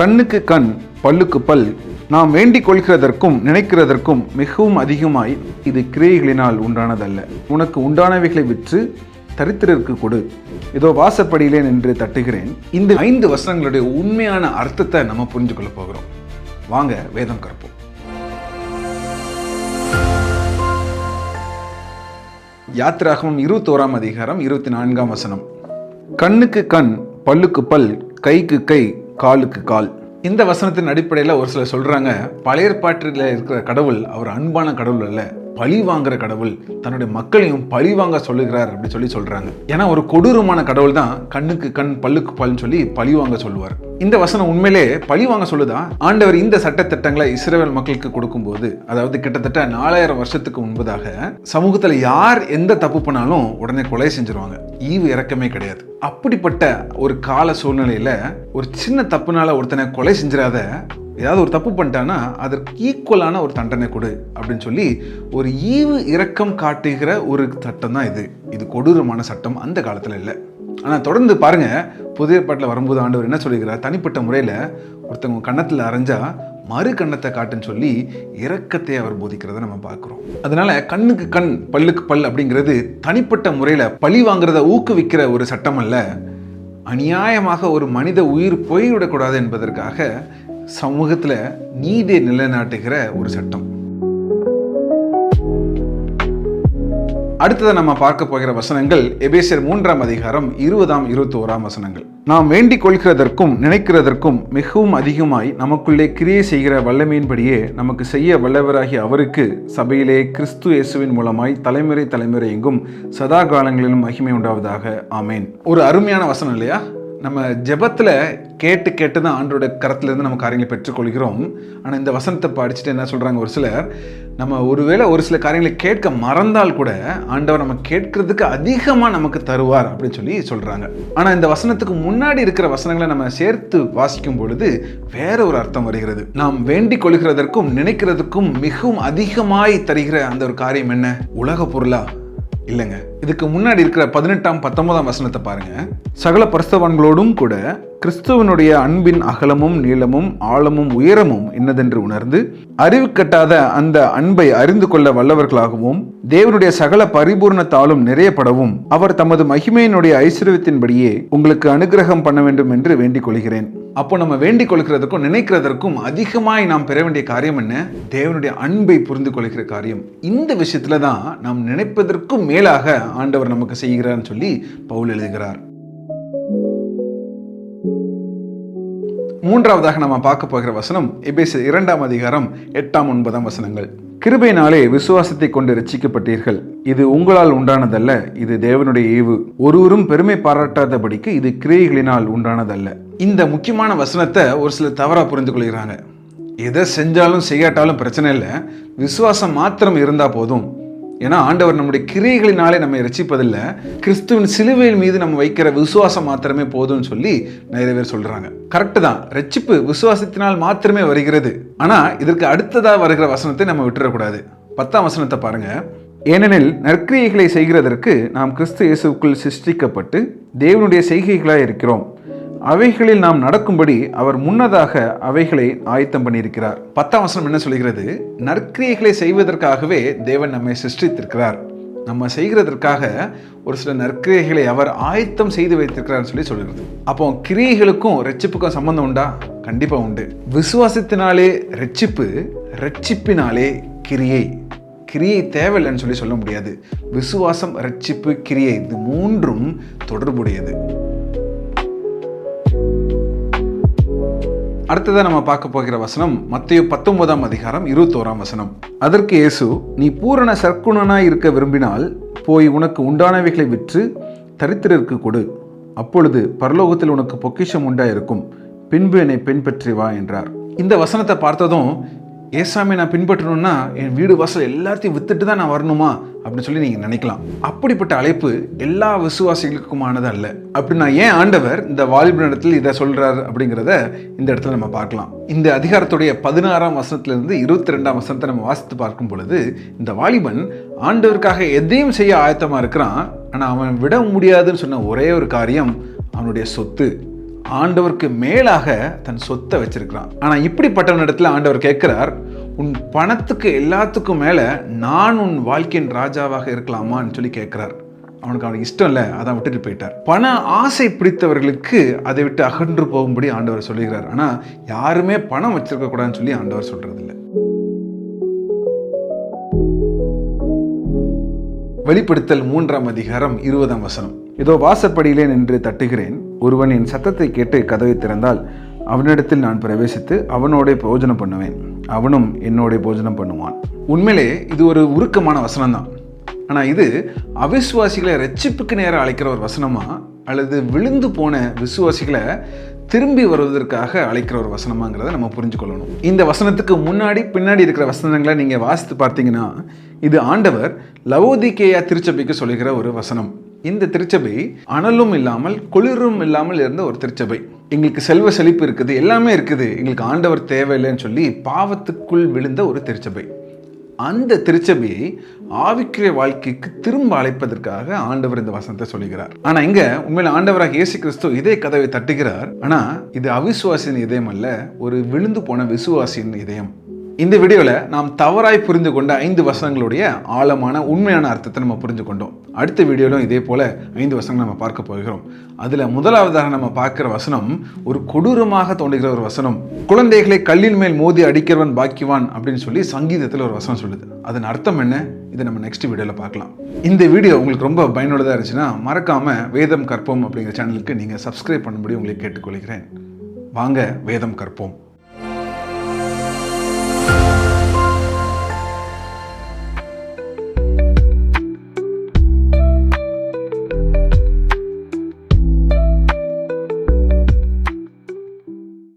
கண்ணுக்கு கண் பல்லுக்கு பல். நாம் வேண்டிக் கொள்கிறதற்கும் நினைக்கிறதற்கும் மிகவும் அதிகமாய் இது கிரியைகளினால் உண்டானதல்ல. உனக்கு உண்டானவைகளை விற்று தரித்திரருக்கு கொடு. இதோ வாசப்படியிலே நின்று தட்டுகிறேன். இந்த ஐந்து வசனங்களுடைய உண்மையான அர்த்தத்தை நம்ம புரிஞ்சு கொள்ள போகிறோம். வாங்க வேதம் கற்போம். யாத்திராகவும் இருபத்தோராம் அதிகாரம் இருபத்தி நான்காம் வசனம். கண்ணுக்கு கண் பல்லுக்கு பல் கைக்கு கை காலுக்கு கால். இந்த வசனத்தின் அடிப்படையில் ஒரு சிலர் சொல்கிறாங்க பழைய ஏற்பாட்டில் இருக்கிற கடவுள் அவர் அன்பான கடவுள் அல்ல. பழி வாங்குற கடவுள் தன்னுடைய மக்களையும் பழி வாங்க சொல்லுகிறார் அப்படின்னு சொல்லி சொல்றாங்க. ஏன்னா ஒரு கொடூரமான கடவுள் தான் கண்ணுக்கு கண் பல்லுக்கு பல்னு சொல்லி பழி வாங்க சொல்லுவார். இந்த வசனம் உண்மையிலே பழி வாங்க சொல்லுதா? ஆண்டவர் இந்த சட்ட திட்டங்களை இஸ்ரேல் மக்களுக்கு கொடுக்கும்போது அதாவது கிட்டத்தட்ட நாலாயிரம் வருஷத்துக்கு முன்பதாக சமூகத்தில் யார் எந்த தப்பு பண்ணாலும் உடனே கொலை செஞ்சிருவாங்க. ஈவு இறக்கமே கிடையாது. அப்படிப்பட்ட ஒரு கால சூழ்நிலையில ஒரு சின்ன தப்புனால ஒருத்தனை கொலை செஞ்சிடாத ஏதாவது ஒரு தப்பு பண்ணிட்டான்னா அதற்கு ஈக்குவலான ஒரு தண்டனை கொடு அப்படின்னு சொல்லி ஒரு ஈவு இரக்கம் காட்டுகிற ஒரு சட்டம் தான் இது. இது கொடூரமான சட்டம் அந்த காலத்தில் இல்லை. ஆனால் தொடர்ந்து பாருங்கள் புதிய பாட்டில் வரும்போது ஆண்டவர் என்ன சொல்லிக்கிறார் தனிப்பட்ட முறையில் ஒருத்தவங்க கன்னத்தில் அரைஞ்சா மறு கண்ணத்தை காட்டுன்னு சொல்லி இரக்கத்தை அவர் போதிக்கிறத நம்ம பார்க்குறோம். அதனால கண்ணுக்கு கண் பல்லுக்கு பல் அப்படிங்கிறது தனிப்பட்ட முறையில் பழி வாங்குறத ஊக்குவிக்கிற ஒரு சட்டம் அல்ல. அநியாயமாக ஒரு மனித உயிர் போய்விடக்கூடாது என்பதற்காக சமூகத்தில் நீதி நிலைநாட்டுகிற ஒரு சட்டம். அடுத்ததை நம்ம பார்க்க போகிற வசனங்கள் எபேசியர் மூன்றாம் அதிகாரம் இருபதாம் இருபத்தி ஓராம் வசனங்கள். நாம் வேண்டிக் கொள்கிறதற்கும் நினைக்கிறதற்கும் மிகவும் அதிகமாய் நமக்குள்ளே கிரியை செய்கிற வல்லமையின்படியே நமக்கு செய்ய வல்லவராகிய அவருக்கு சபையிலே கிறிஸ்து இயேசுவின் மூலமாய் தலைமுறை தலைமுறை எங்கும் சதா காலங்களிலும் மகிமை உண்டாவதாக. ஆமேன். ஒரு அருமையான வசனம் இல்லையா? நம்ம ஜெபத்தில் கேட்டு கேட்டு தான் ஆண்டோட கரத்துலேருந்து நம்ம காரியங்களை பெற்றுக்கொள்கிறோம். ஆனால் இந்த வசனத்தை படிச்சுட்டு என்ன சொல்கிறாங்க ஒரு சிலர்? நம்ம ஒருவேளை ஒரு சில காரியங்களை கேட்க மறந்தால் கூட ஆண்டவர் நம்ம கேட்கறதுக்கு அதிகமாக நமக்கு தருவார் அப்படின்னு சொல்லி சொல்கிறாங்க ஆனால் இந்த வசனத்துக்கு முன்னாடி இருக்கிற வசனங்களை நம்ம சேர்த்து வாசிக்கும் பொழுது வேற ஒரு அர்த்தம் வருகிறது. நாம் வேண்டிக் கொள்கிறதற்கும் நினைக்கிறதுக்கும் மிகவும் அதிகமாய் தருகிற அந்த ஒரு காரியம் என்ன? உலக பொருளாக இல்லைங்க. இதுக்கு முன்னாடி இருக்கிற பதினெட்டாம் பத்தொன்பதாம் வசனத்தை பாருங்க. சகல பரிசவான்களோடும் கூட கிறிஸ்துவனுடைய அன்பின் அகலமும் நீளமும் ஆழமும் உயரமும் என்னதென்று உணர்ந்து அறிவு கட்டாத அந்த அன்பை அறிந்து கொள்ள வல்லவர்களாகவும் தேவனுடைய சகல பரிபூர்ணத்தாலும் நிறையப்படவும் அவர் தமது மகிமையினுடைய ஐஸ்வர்யத்தின்படியே உங்களுக்கு அனுகிரகம் பண்ண வேண்டும் என்று வேண்டிக் கொள்கிறேன். அப்போ நம்ம வேண்டிக் கொள்கிறதற்கும் நினைக்கிறதற்கும் அதிகமாய் நாம் பெற வேண்டிய காரியம் என்ன? தேவனுடைய அன்பை புரிந்து கொள்கிற காரியம். இந்த விஷயத்துல தான் நாம் நினைப்பதற்கும் மேலாக ஆண்டவர் நமக்கு செய்கிறார்னு சொல்லி பவுல் எழுதுகிறார். மூன்றாவதாக நம்ம பார்க்க போகிற வசனம் எபேச இரண்டாம் அதிகாரம் எட்டாம் ஒன்பதாம் வசனங்கள். கிருபையினாலே விசுவாசத்தை கொண்டு ரட்சிக்கப்பட்டீர்கள் இது உங்களால் உண்டானதல்ல இது தேவனுடைய ஈவு ஒருவரும் பெருமை பாராட்டாதபடிக்கு இது கிரியைகளினால் உண்டானதல்ல. இந்த முக்கியமான வசனத்தை ஒரு சிலர் தவறாக புரிந்து கொள்கிறாங்க. எதை செஞ்சாலும் செய்யாட்டாலும் பிரச்சனை இல்லை. விசுவாசம் மாத்திரம் இருந்தால் போதும். ஏன்னா ஆண்டவர் நம்முடைய கிரியைகளினாலே நம்மை ரசிப்பதில்லை கிறிஸ்துவின் சிலுவையின் மீது நம்ம வைக்கிற விசுவாசம் மாத்திரமே போதும்னு சொல்லி நிறைய பேர் சொல்றாங்க. கரெக்டு தான். ரட்சிப்பு விசுவாசத்தினால் மாத்திரமே வருகிறது. ஆனா இதற்கு அடுத்ததா வருகிற வசனத்தை நம்ம விட்டுறக்கூடாது. பத்தாம் வசனத்தை பாருங்க. ஏனெனில் நற்கிரியைகளை செய்கிறதற்கு நாம் கிறிஸ்து இயேசுக்குள் சிருஷ்டிக்கப்பட்டு தேவனுடைய செய்கைகளாக இருக்கிறோம். அவைகளில் நாம் நடக்கும்படி அவர் முன்னதாக அவைகளை ஆயத்தம் பண்ணியிருக்கிறார். பத்தாம் வசனம் என்ன சொல்கிறது? நற்கிரியைகளை செய்வதற்காகவே தேவன் நம்மை சிருஷ்டித்திருக்கிறார். நம்ம செய்கிறதற்காக ஒரு சில நற்கிரியைகளை அவர் ஆயத்தம் செய்து வைத்திருக்கிறார்னு சொல்லி சொல்கிறது. அப்போ கிரியைகளுக்கும் ரட்சிப்புக்கும் சம்பந்தம் உண்டா? கண்டிப்பாக உண்டு. விசுவாசத்தினாலே ரட்சிப்பு ரட்சிப்பினாலே கிரியை. கிரியை தேவையில்லைன்னு சொல்லி சொல்ல முடியாது. விசுவாசம் ரட்சிப்பு கிரியை இது மூன்றும் தொடர்புடையது. அடுத்ததாக நம்ம பார்க்க போகிற வசனம் மத்திய பத்தொன்பதாம் அதிகாரம் இருபத்தோராம் வசனம். அதற்கு இயேசு நீ பூரண சர்க்குணனாய் இருக்க விரும்பினால் போய் உனக்கு உண்டானவைகளை விற்று தரித்திரருக்கு கொடு. அப்பொழுது பரலோகத்தில் உனக்கு பொக்கிஷம் உண்டாயிருக்கும். பின்பு என்னை பின்பற்றி வா என்றார். இந்த வசனத்தை பார்த்ததும் ஏசாமி நான் பின்பற்றணும்னா என் வீடு வாசல் எல்லாத்தையும் வித்துட்டு தான் நான் வரணுமா? அப்படின்னு சொல்லி நீங்கள் நினைக்கலாம். அப்படிப்பட்ட அழைப்பு எல்லா விசுவாசிகளுக்குமானது அல்ல. அப்படின்னா ஏன் ஆண்டவர் இந்த வாலிப இடத்தில் இதை சொல்கிறார் அப்படிங்கிறத இந்த இடத்துல நம்ம பார்க்கலாம். இந்த அதிகாரத்துடைய பதினாறாம் வசனத்திலிருந்து இருபத்தி ரெண்டாம் வசனத்தை நம்ம வாசித்து பார்க்கும் பொழுது இந்த வாலிபன் ஆண்டவருக்காக எதையும் செய்ய ஆயத்தமாக இருக்கிறான் ஆனால் அவன் விட முடியாதுன்னு சொன்ன ஒரே ஒரு காரியம் அவனுடைய சொத்து. ஆண்டவருக்கு மேலாக தன் சொத்தை வச்சிருக்கிறான். ஆனா இப்படிப்பட்டவனிடத்துல ஆண்டவர் கேட்குறார் உன் பணத்துக்கு எல்லாத்துக்கும் மேலே நான் உன் வாழ்க்கையின் ராஜாவாக இருக்கலாமான்னு சொல்லி கேட்குறாரு அவனுக்கு அவனுக்கு இஷ்டம் இல்லை அதான் விட்டுட்டு போயிட்டார். பண ஆசை பிடித்தவர்களுக்கு அதை விட்டு அகன்று போகும்படி ஆண்டவர் சொல்லுகிறார். ஆனால் யாருமே பணம் வச்சிருக்க கூடாதுன்னு சொல்லி ஆண்டவர் சொல்கிறது இல்லை வெளிப்படுத்தல் மூன்றாம் அதிகாரம் இருபதாம் வசனம். இதோ வாசப்படியிலே நின்று தட்டுகிறேன். ஒருவன் என் சத்தத்தை கேட்டு கதவை திறந்தால் அவனிடத்தில் நான் பிரவேசித்து அவனோட பிரயோஜனம் பண்ணுவேன். அவனும் என்னோட போஜனம் பண்ணுவான். உண்மையிலே இது ஒரு உருக்கமான வசனம் தான் ஆனால் இது அவிசுவாசிகளை ரட்சிப்புக்கு நேரம் அழைக்கிற ஒரு வசனமா அல்லது விழுந்து போன விசுவாசிகளை திரும்பி வருவதற்காக அழைக்கிற ஒரு வசனமாங்கிறத நம்ம புரிஞ்சுக்கொள்ளணும். இந்த வசனத்துக்கு முன்னாடி பின்னாடி இருக்கிற வசனங்களை நீங்கள் வாசித்து பார்த்தீங்கன்னா இது ஆண்டவர் லவோதிகேயா திருச்சபைக்கு சொல்லுகிற ஒரு வசனம். இந்த திருச்சபை அனலும் இல்லாமல் குளிரும் இல்லாமல் இருந்த ஒரு திருச்சபை. எங்களுக்கு செல்வ செழிப்பு இருக்குது எல்லாமே இருக்குது. எங்களுக்கு ஆண்டவர் தேவையில்லைன்னு சொல்லி பாவத்துக்குள் விழுந்த ஒரு திருச்சபை. அந்த திருச்சபையை ஆவிக்குரிய வாழ்க்கைக்கு திரும்ப அழைப்பதற்காக ஆண்டவர் இந்த வசனத்தை சொல்லுகிறார். ஆனா இங்க உண்மையில ஆண்டவராக இயேசு கிறிஸ்து இதே கதவை தட்டுகிறார். ஆனா இது அவிசுவாசியின் இதயம் அல்ல ஒரு விழுந்து போன விசுவாசியின் இதயம். இந்த வீடியோவில் நாம் தவறாய் புரிந்து கொண்ட ஐந்து வசனங்களுடைய ஆழமான உண்மையான அர்த்தத்தை நம்ம புரிந்து கொண்டோம் அடுத்த வீடியோவிலும் இதே போல ஐந்து வசனங்கள் நம்ம பார்க்க போகிறோம். அதில் முதலாவதாக நம்ம பார்க்குற வசனம் ஒரு கொடூரமாக தோன்றுகிற ஒரு வசனம். குழந்தைகளை கல்லின் மேல் மோதி அடிக்கிறவன் பாக்கிவான் அப்படின்னு சொல்லி சங்கீதத்தில் ஒரு வசனம் சொல்லுது. அதன் அர்த்தம் என்ன? இதை நம்ம நெக்ஸ்ட் வீடியோவில் பார்க்கலாம். இந்த வீடியோ உங்களுக்கு ரொம்ப பயனுள்ளதாக இருந்துச்சுன்னா மறக்காமல் வேதம் கற்போம் அப்படிங்கிற சேனலுக்கு நீங்கள் சப்ஸ்கிரைப் பண்ணும்படி உங்களை கேட்டுக்கொள்கிறேன். வாங்க வேதம் கற்போம்.